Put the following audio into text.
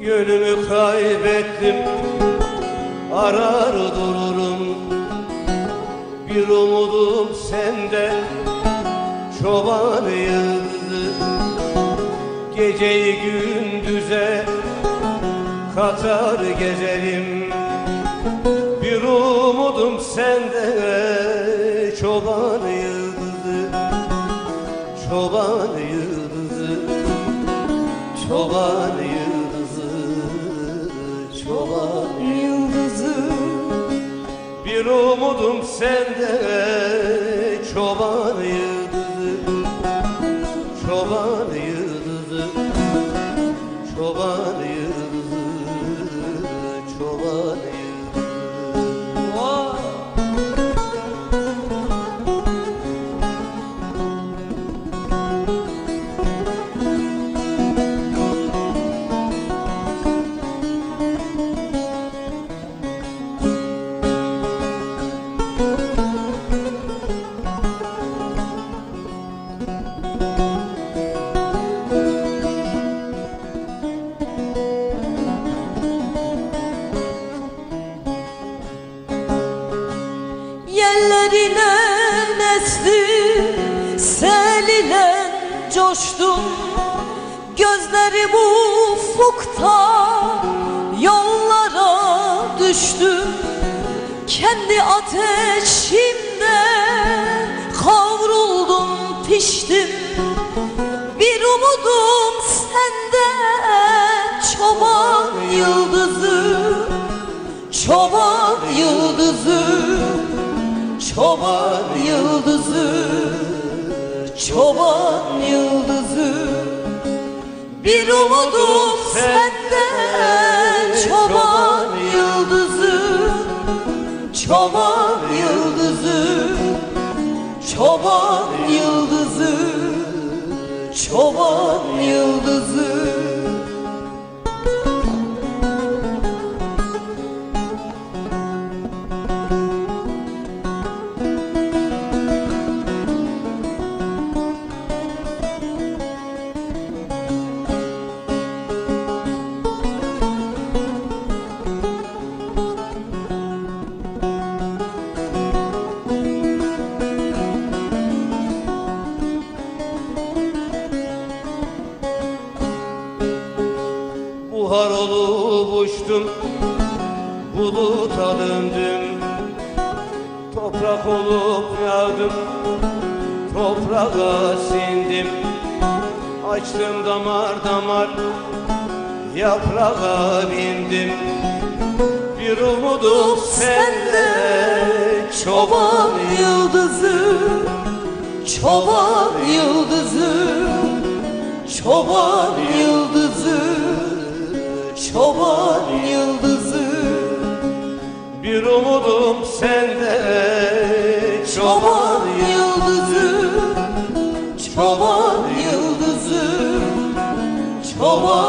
Yönümü kaybettim Arar dururum. Bir umudum sende Çoban yıldızı Geceyi gündüze Katar gezerim Bir umudum sende Çoban yıldızı Çoban yıldızı Çoban yıldızı Çoban Yıldızı. Bir umudum sende Çoban coştum Gözlerim ufukta Yollara düştüm. Kendi ateşimde Kavruldum piştim. Bir umudum sende Çoban yıldızı Çoban yıldızı Çoban yıldızı Çoban yıldızı. Bir umudum sende Çoban yıldızı. Çoban yıldızı Çoban olup uçtum Buluta döndüm. Toprak olup yağdım Toprağa sindim. Açtım damar damar Yaprağa bindim. Bir umudum sende Çoban yıldızı Çoban yıldızı Çoban yıldızı Çoban yıldızı. Bir umudum sende Çoban yıldızı. Çoban yıldızı. Çoban